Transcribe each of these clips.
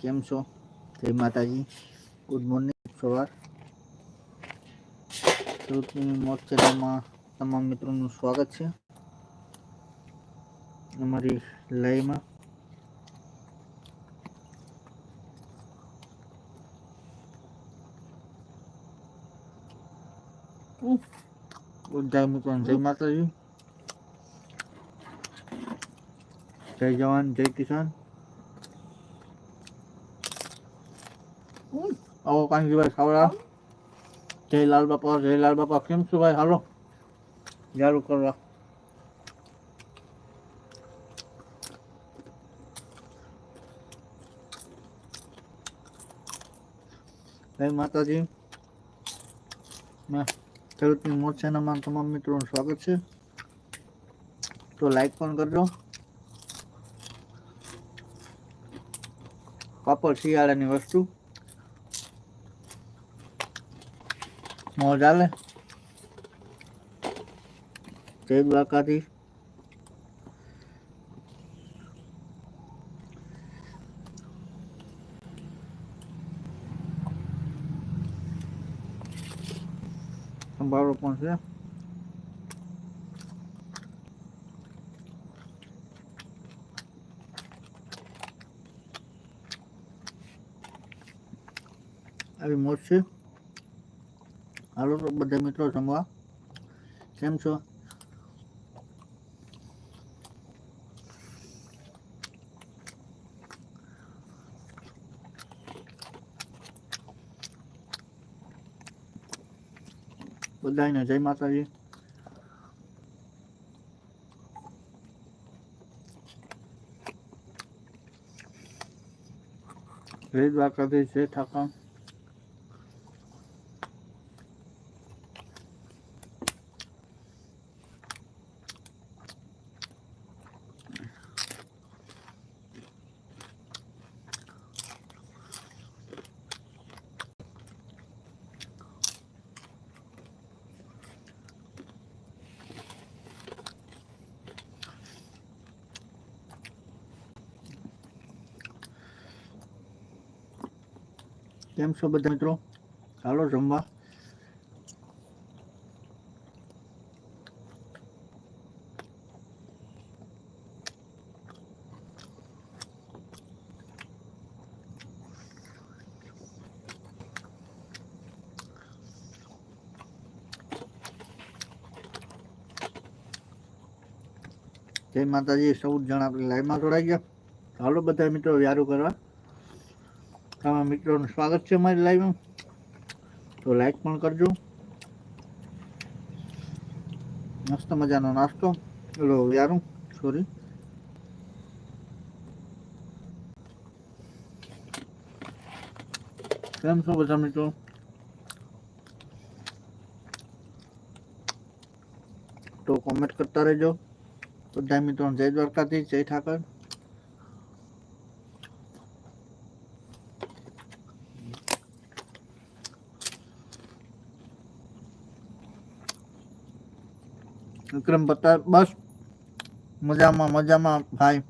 કેમ છો? જય માતાજી. ગુડ મોર્નિંગ સવાર. ખેડૂતની મોત ચેનલમાં તમામ મિત્રોનું સ્વાગત છે. અમારી લાઈવમાં. બધા મિત્રો જય માતાજી. જય જવાન, જય કિસાન. આવો કાનજીભાઈ ખાવડા જય લાલ બાપા જય લાલ બાપા કેમ છો ભાઈ હાલો જારું કરવા જય માતાજી ખેડૂતની મોરચાનામાં તમામ મિત્રોનું સ્વાગત છે તો લાઈક પણ કરજો પાપડ શિયાળાની વસ્તુ મોજ હાલે જય દ્વારકાથી સંભાળો પણ છે. આવી છે. હાલો તો બધા મિત્રો જમવા કેમ છો બધાને જય માતાજી જય દ્વારકાધીશ જય ઠાકર કેમ છો બધા મિત્રો? ચાલો જમવા. જય માતાજી, સૌ જણ આપણે લાઈવમાં જોડાઈ ગયા. ચાલો બધા મિત્રો, વ્યારું કરવા. તમામ મિત્રોનું સ્વાગત છે મારી લાઈવમાં તો લાઈક પણ કરજો. મસ્ત મજાનો નાસ્તો. ઓલો યારું સોરી કેમ છો બધા મિત્રો? તો કોમેન્ટ કરતા રહેજો. બધા મિત્રો જય દ્વારકાથી જય ઠાકર. વિક્રમ પતા બસ. મજામાં મજામાં, ભાઈ.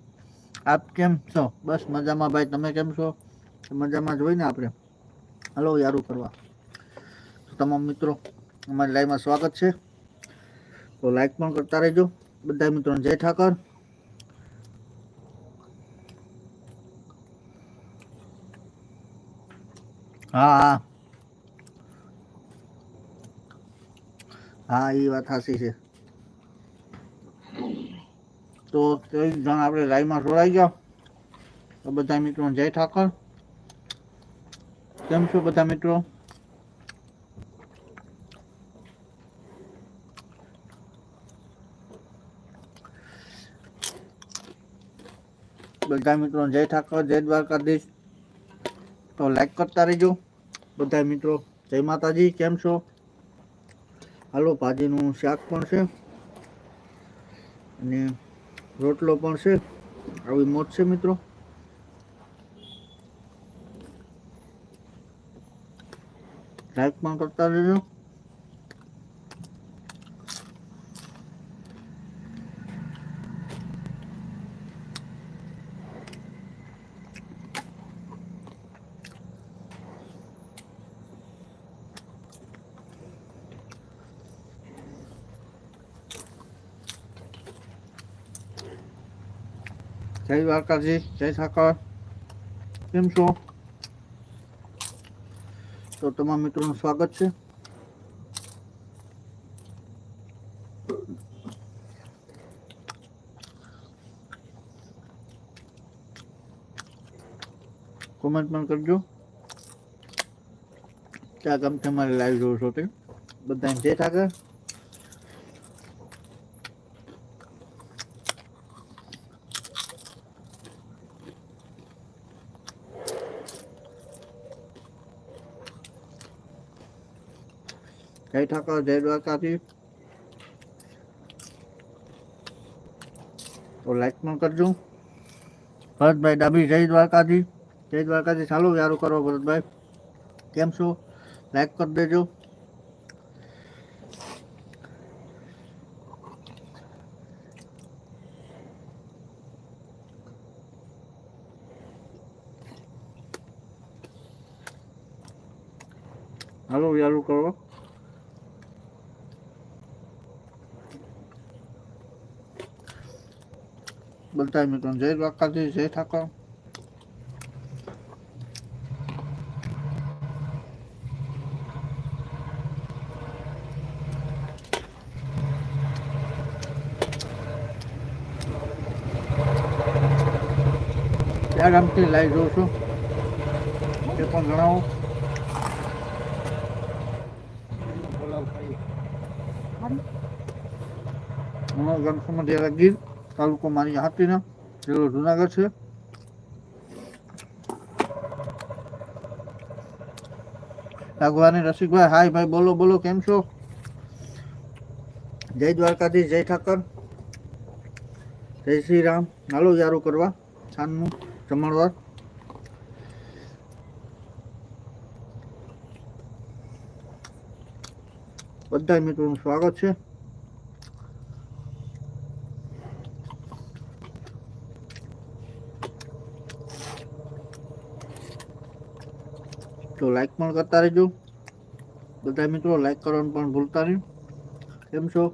આપ કેમ છો? બસ, મજામાં, ભાઈ. તમે કેમ છો? મજામાં જોઈને આપણે? હલો, યારું કરવા. તમામ મિત્રો, અમારી લાઈવમાં સ્વાગત છે. તો લાઈક પણ કરતા રહેજો. બધા મિત્રોને જય ઠાકર. હા હા. હા એ વાત સાચી છે. તો તે જણ આપણે લાઈવમાં જોડાઈ ગયા તો બધા મિત્રો, જય ઠાકર. કેમ છો બધા મિત્રો? બધા મિત્રો, જય ઠાકર, જય દ્વારકાધીશ. તો લાઈક કરતા રહેજો. બધા મિત્રો, જય માતાજી, કેમ છો? હાલો ભાજીનું શાક પણ છે. અને રોટલો પણ છે. આવી મોજ છે મિત્રો. લાઈક પણ કરતા રહેજો. જય દ્વારકાજી, જય ઠાકર કેમ છો? તો તમામ મિત્રોનું સ્વાગત છે. કોમેન્ટ પણ કરજો. ક્યાં ગામથી મારી લાઈવ છો તે બધાને જય ઠાકર. જય ઠાકર, જય દ્વારકાથી તો લાઈક પણ કરજો. ભરતભાઈ ડાબી, જય દ્વારકાથી જય દ્વારકાથી ચાલો યારું કરો ભરતભાઈ. કેમ છો? લાઈક કરી દેજો. હાલો યારું કરો. બધા મિત્રો જય દ્વારકાથી જય ઠાકર ક્યાં ગામથી લાઈવ જોઉં છું એ પણ જણાવો હું ગણસમઢિયારા ગીર તાલુકો મારી હાથીના, જિલ્લો જુનાગઢ છે. રાઘવાની રસિકભાઈ, હાય ભાઈ, બોલો બોલો, કેમ છો? જય દ્વારકાધીશ, જય ઠાકર. જય શ્રી રામ. હાલો યારો કરવા, છાનનું જમણવાર. બધા મિત્રોનું સ્વાગત છે. તો લાઈક પણ કરતા રહેજો. બધા મિત્રો લાઈક કરવાનું પણ ભૂલતા નહીં. કેમ છો?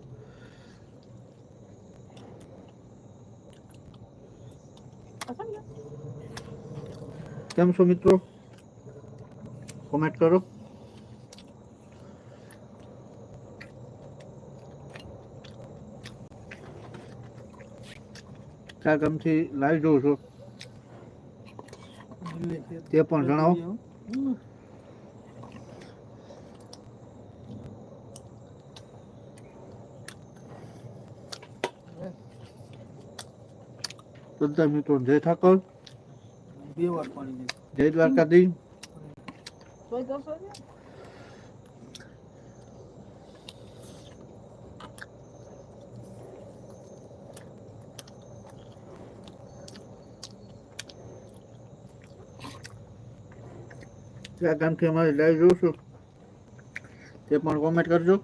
કેમ છો મિત્રો? કોમેન્ટ કરો. કયા ગમથી લાઈવ જોઉં છો? તે પણ જણાવો. બધા મિત્રો જય ઠાકોર. જય દ્વારકાધીશ. કયા ગામથી અમારી લાઈવ જોશું તે પણ કોમેન્ટ કરજો.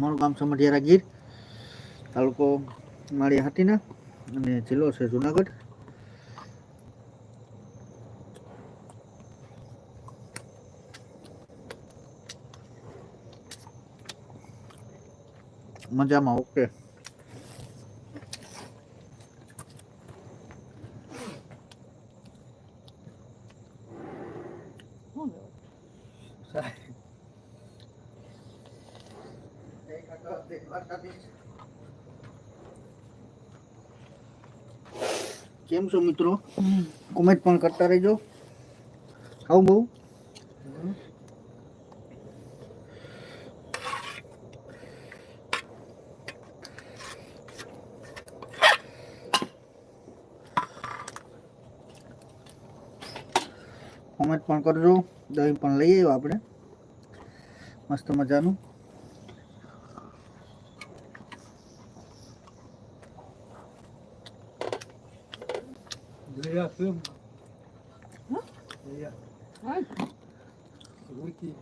મારું ગામ સમઢિયારા ગીર તાલુકો માળી હાટીના. અને જિલ્લો છે જુનાગઢ મજામાં ઓકે કેમ છો મિત્રો? કોમેન્ટ પણ કરતા રહેજો. આવું બહુ? કોમેન્ટ પણ કરજો. દહીં પણ લઈ આવ્યો આપણે. મસ્ત મજાનું. દયા કેમ દયા વિકી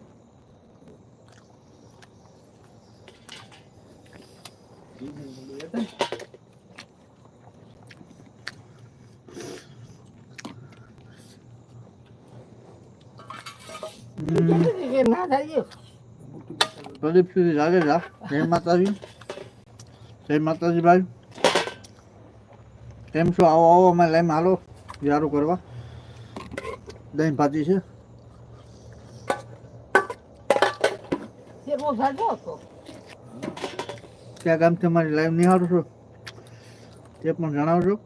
હમ, પ્રદીપ સુધી લાગે જા જય માતાજી જય માતાજી ભાઈ કેમ છો આવો આવો અમે લઈને હાલો યારું કરવા. દહીં ભાજી છે. ક્યાં ગામથી અમારી લાઈવ નિહાળો છો. તે પણ જણાવજો.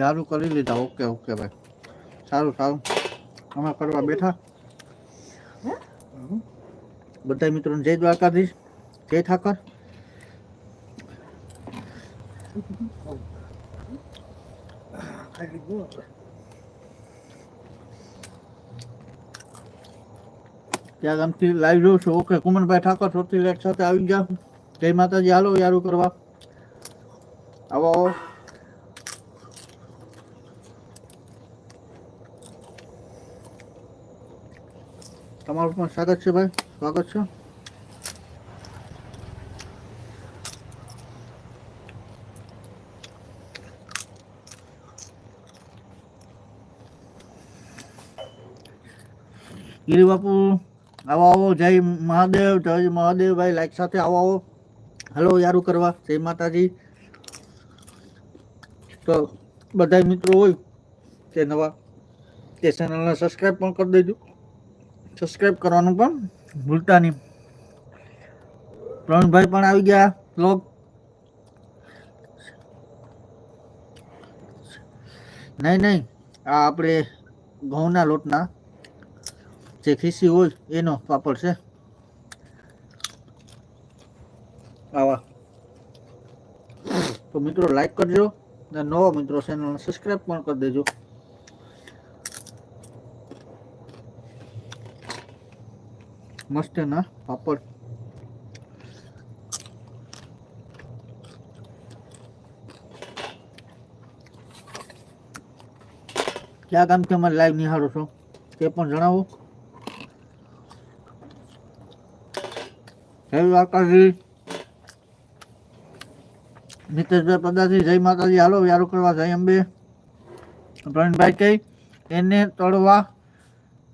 યારું કરી લીધા ઓકે ઓકે ભાઈ સારું સારું અમે કરવા બેઠા બધા મિત્રોને જય દ્વારકાધીશ જય ઠાકર ખાઈ લીધું આપણે ત્યાં ગામથી લાઈવ જોઉં છું? ઓકે કુમનભાઈ ઠાકર સોથી લેટ સાથે આવી ગયા. જય માતાજી હાલો યારું કરવા. આવો. તમારું પણ સ્વાગત છે ભાઈ. સ્વાગત છે. ગીરી બાપુ, આવો આવો. જય મહાદેવ જય મહાદેવ ભાઈ. લાઈક સાથે આવો આવો. હલો યારું કરવા. જય માતાજી. તો બધા મિત્રો હોય તે નવા તે ચેનલને સબસ્ક્રાઈબ પણ કરી દેજો. સબસ્ક્રાઈબ કરવાનું પણ ભૂલતા નહીં. પ્રવીણભાઈ પણ આવી ગયા બ્લોગ નહીં નહીં, આ આપણે ઘઉંના લોટના જે ખીસી હોય એનો પાપડ છે. આવા. તો મિત્રો લાઈક કરજો અને નવો મિત્રો ચેનલને સબસ્ક્રાઈબ પણ કરી દેજો. મસ્ત ના પાપડ. ક્યાં કામ તમે લાઈવ નિહાળો છો? તે પણ જણાવો. જય દ્વારકાજી. નીતેશભાઈ પદાથી જય માતાજી. હાલો, વ્યારો કરવા જય અંબે. પ્રવીણભાઈ કઈ એને તળવા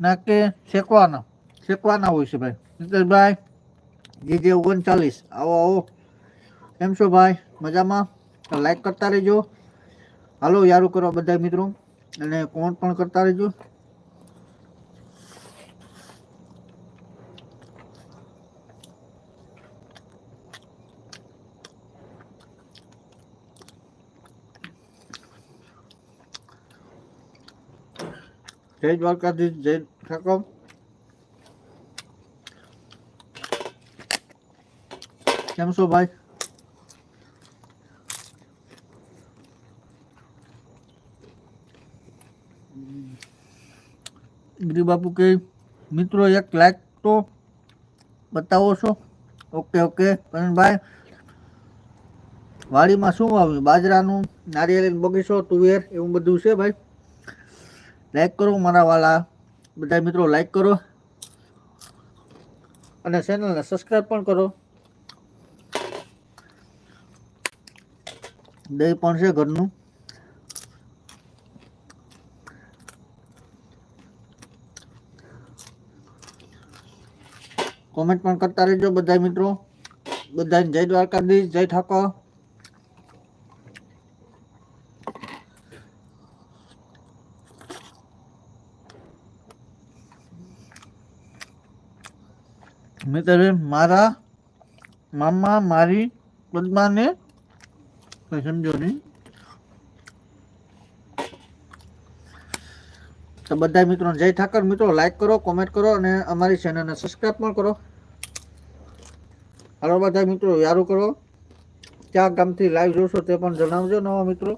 ના કે શેકવાના. શેકવાના હોય છે ભાઈ. નીતેશભાઈ જીજે ઓગણચાલીસ આવો આવો. કેમ છો ભાઈ? મજામાં? લાઈક કરતા રહેજો. હાલો, યારું કરવા બધા મિત્રો. અને કોમેન્ટ પણ કરતા રહેજો. જય દ્વારકાધીશ, જય ઠાકોર. કેમ છો ભાઈ? ગિરી બાપુ કે, મિત્રો, એક લાઈક તો બતાવો છો? ઓકે ઓકે ભાઈ, વાડીમાં શું વાવ્યું બાજરાનું નારિયેળ બગીચો, તુવેર એવું બધું છે ભાઈ? લાઈક કરો મારા વાલા. બધા મિત્રો લાઈક કરો. અને ચેનલને સબસ્ક્રાઈબ પણ કરો. દહીં પણ છે ઘરનું. કોમેન્ટ પણ કરતા રહેજો બધા મિત્રો. બધાને જય દ્વારકાધીશ, જય ઠાકોર. મિત્ર મારા મામા, મારી, પદ્માને કઈ સમજો નહીં તો બધા મિત્રો જય ઠાકર. મિત્રો લાઈક કરો કોમેન્ટ કરો અને અમારી ચેનલને સબસ્ક્રાઈબ પણ કરો. હાલો બધા મિત્રો યારું કરો. ક્યાં ગામથી લાઈવ જોશો તે પણ જણાવજો નવા મિત્રો.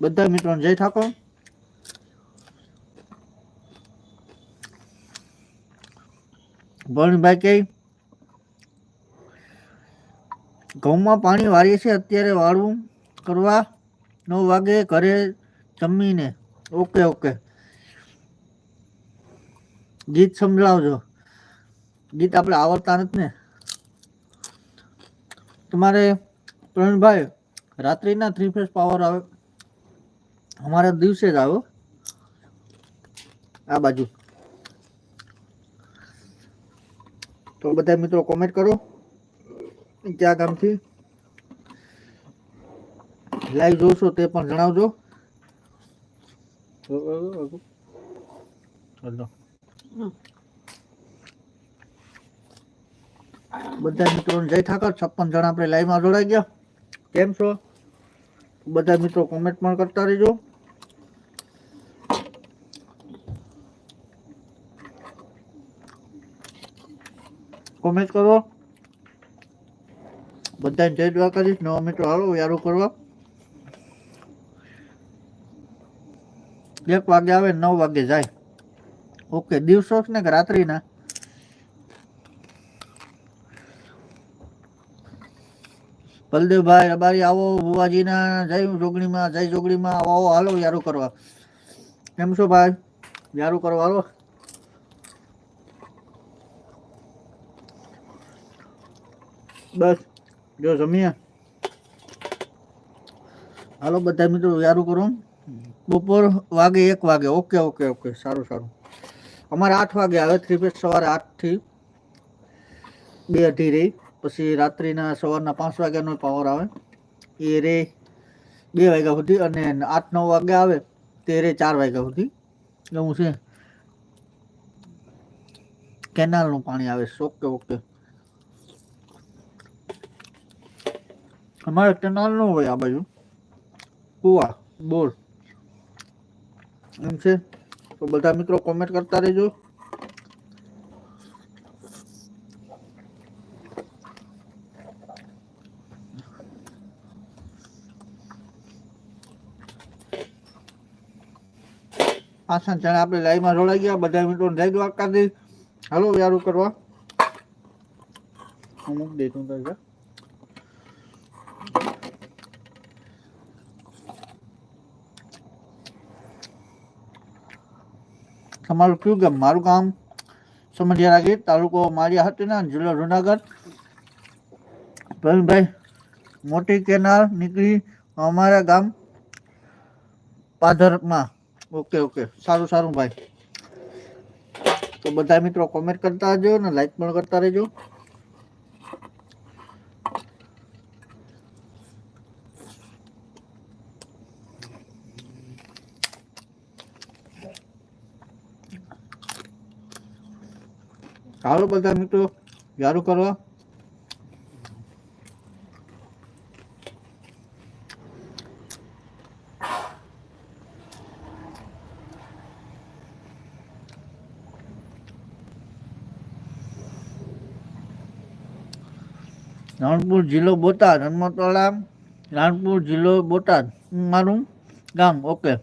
બધા મિત્રો જય ઠાકોર. ભરણભાઈ કે ઘઉંમાં પાણી વાળીએ છીએ, અત્યારે વાળવું કરવા નવ વાગે ઘરે જમીને. Okay okay. ગીત સંભળાવજો. ગીત આપણે આવડતા નથી ને. તમારે પ્રવીણભાઈ, રાત્રિના થ્રી ફેસ પાવર આવે. અમારે દિવસે જ આવ્યો આ બાજુ. તો બધા મિત્રો કોમેન્ટ કરો. ક્યાં ગામથી લાઈવ જોશો તે પણ જણાવજો. ચાલો બધા મિત્રોને જય ઠાકર છપ્પન જણા આપણે લાઈવમાં જોડાઈ ગયા. કેમ છો? બધા મિત્રો કોમેન્ટ પણ કરતા રહેજો. કોમેન્ટ કરો. બધાને જય દ્વારકાધીશ. નવા મિત્રો, હાલો યારો કરવા. એક વાગે આવે નવ વાગે જાય. ઓકે દિવસો ને કે રાત્રિના? બલદેવભાઈ, રબારી, આવો, ભુવાજીના, જય જોગણીમાં જય જોગણીમાં, આવો આવો, હાલો, યારો કરવા. કેમ છો ભાઈ? યારું કરવા, હાલો. બસ. જો જમીએ. હાલો બધા મિત્રો, યારું કરો. બપોર વાગે એક વાગે. Okay okay okay. સારું સારું. અમારે આઠ વાગે આવે. થ્રી ફેસ સવારે આઠથી બે અઢી રહી. પછી રાત્રિના સવારના પાંચ વાગ્યાનો પાવર આવે. એ રે બે વાગ્યા સુધી અને આઠ, નવ વાગે આવે તે રે ચાર વાગ્યા સુધી. એવું છે. કેનાલનું પાણી આવે. Okay okay. અમારે કેનાલનું હોય આ બાજુ. કુવા, બોર. એમ છે. તો બધા મિત્રો કોમેન્ટ કરતા રહેજો. પાછા જાણે આપણે લાઈવમાં જોડાઈ ગયા. બધા મિત્રો જય દ્વારકાથી હાલો, વ્યારું કરવા. હું મૂકી દઈશ, હું તમારું કયું ગામ? મારું ગામ સમજ્યા રાખી તાલુકો માળિયા હતીના જિલ્લો જુનાગઢ. પ્રવીણભાઈ, મોટી કેનાલ નીકળી અમારા ગામ પાધરમાં. Okay okay. સારું સારું ભાઈ. તો બધા મિત્રો કોમેન્ટ કરતા રહેજો અને લાઈક પણ કરતા રહેજો. ચાલો બધા મિત્રો, યારું કરવા રાણપુર જિલ્લો બોટાદ, હનુમતવાડા, રાણપુર જિલ્લો બોટાદ, મારું ગામ, ઓકે.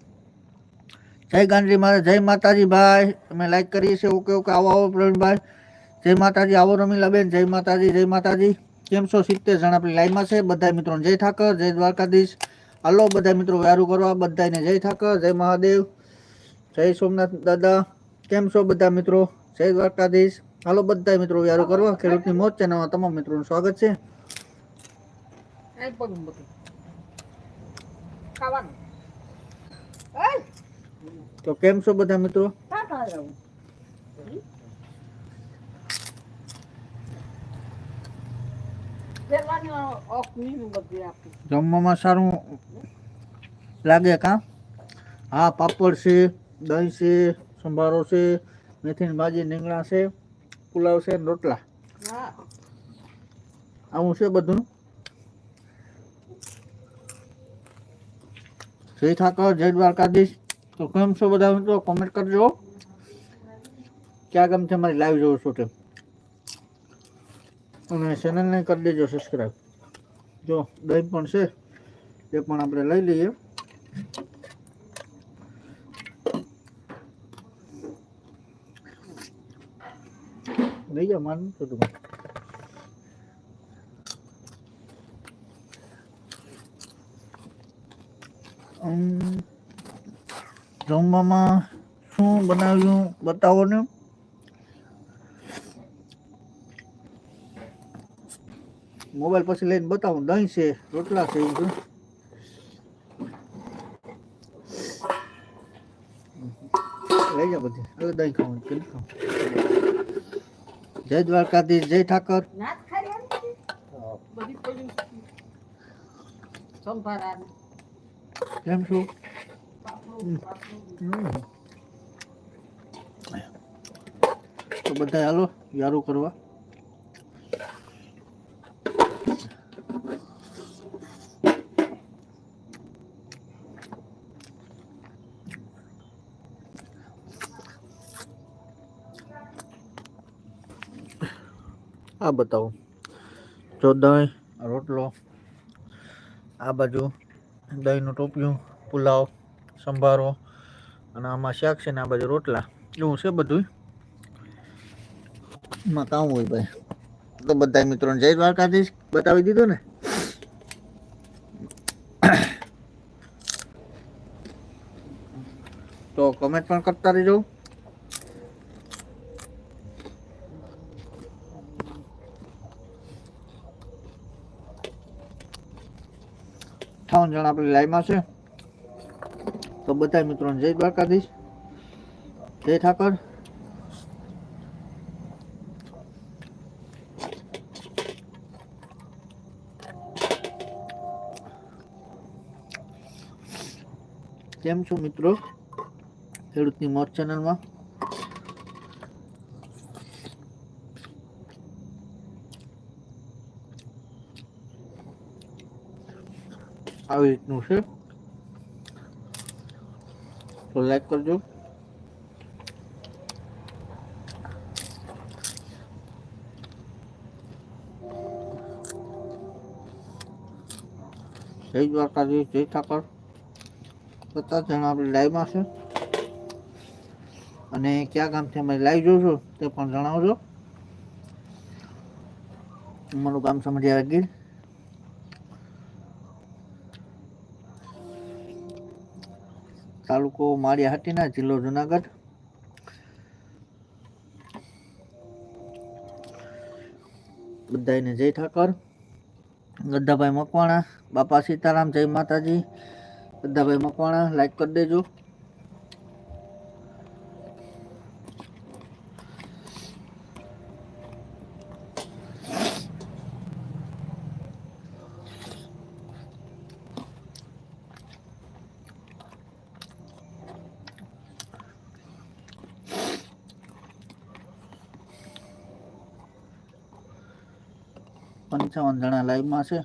જય ગાંધી મારે જય માતાજી, ભાઈ. અમે લાઈક કરીએ છીએ, ઓકે ઓકે. આવો આવો, પ્રવીણભાઈ. જય માતાજી, આવો રમીલાબેન, જય માતાજી જય માતાજી. કેમ છો? સિત્તેર જણા આપણી લાઈનમાં છે. બધા મિત્રોને જય ઠાકર, જય દ્વારકાધીશ. હાલો બધા મિત્રો વ્યારું કરવા બધાને જય ઠાકર, જય મહાદેવ, જય સોમનાથ દાદા. કેમ છો બધા મિત્રો? જય દ્વારકાધીશ. હાલો બધા મિત્રો વ્યારું કરવા, ખેડૂતની મોજ ચેનલમાં તમામ મિત્રોનું સ્વાગત છે. તો કેમ છો બધા મિત્રો ટાટા આવું પેલાની ઓફની બધી આપી જમવામાં સારું લાગે કા? હા પાપડ છે દહીં છે સંભારો છે મેથીની ભાજી રીંગણા છે પુલાવ છે રોટલા. આવું છે બધું? જય ઠાકર જય દ્વારકાધીશ. તો કેમ છો બધા મિત્રો? કોમેન્ટ કરજો. ક્યાં ગામ છે મારી લાઈવ જોઉં છું તેમ? અને ચેનલને કરી દેજો સબસ્ક્રાઈબ જો, દહીં પણ છે, એ પણ આપણે લઈ લઈએ. લઈ જાઓ માન છોટું જમવામાં શું બનાવ્યું, બતાવો ને. મોબાઈલ પછી લઈને બતાવું દહીં છે રોટલા છે એવું લઈ જા બધી એટલે દહીં ખાવું કે ખાવું જય દ્વારકાધીશ જય ઠાકર. કેમ છું. તો બધા હાલો યારું કરવા. આ બતાવો. જો દહીં, રોટલો, આ બાજુ દહીંનું ટોપિયું, પુલાવ, સંભારો અને આમાં શાક છે ને આ બાજુ રોટલા. એવું છે બધું એમાં કામ હોય ભાઈ. તો બધા મિત્રોને જય દ્વારકાધીશ બતાવી દીધું ને? તો કમેન્ટ પણ કરતા રહેજો. અઠાવન જણા આપણે લાઈવમાં છે. તો બધા મિત્રોને જય દ્વારકાધીશ. જય ઠાકર. કેમ છો મિત્રો? ખેડૂતની મોત ચેનલમાં. આવી રીતનું છે. તો લાઈક કરજો. જય દ્વારકાધીશ, જય ઠાકર. પચાસ જણા આપણી લાઈવમાં છે. અને કયા ગામથી અમે લાઈવ જોશો તે પણ જણાવજો. અમારું ગામ સમજ્યા ગીર. તાલુકો માળિયા હાટીના જિલ્લો જુનાગઢ. બધાને જય ઠાકર. ગદ્દાભાઈ મકવાણા, બાપા સીતારામ, જય માતાજી. ગદ્દાભાઈ મકવાણા લાઈક કરી દેજો. પંચાવન જણા લાઈવમાં છે.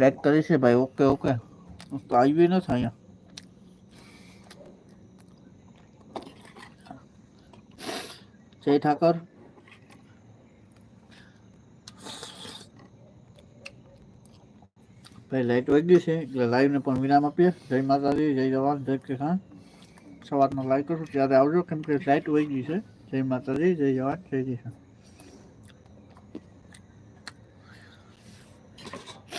લાઈક કરી છે ભાઈ ઓકે ઓકે તો આવી નથી અહીંયા. જય ઠાકર. ભાઈ લાઈટ વાગી છે, એટલે લાઈવને પણ વિરામ આપીએ. જય માતાજી, જય જવાન, જય કિસાન. સવારના લાઈક કરશો. ત્યારે આવજો. કેમ કે લાઈટ વહી ગઈ છે. જય માતાજી, જય જવાન, જય કિસાન.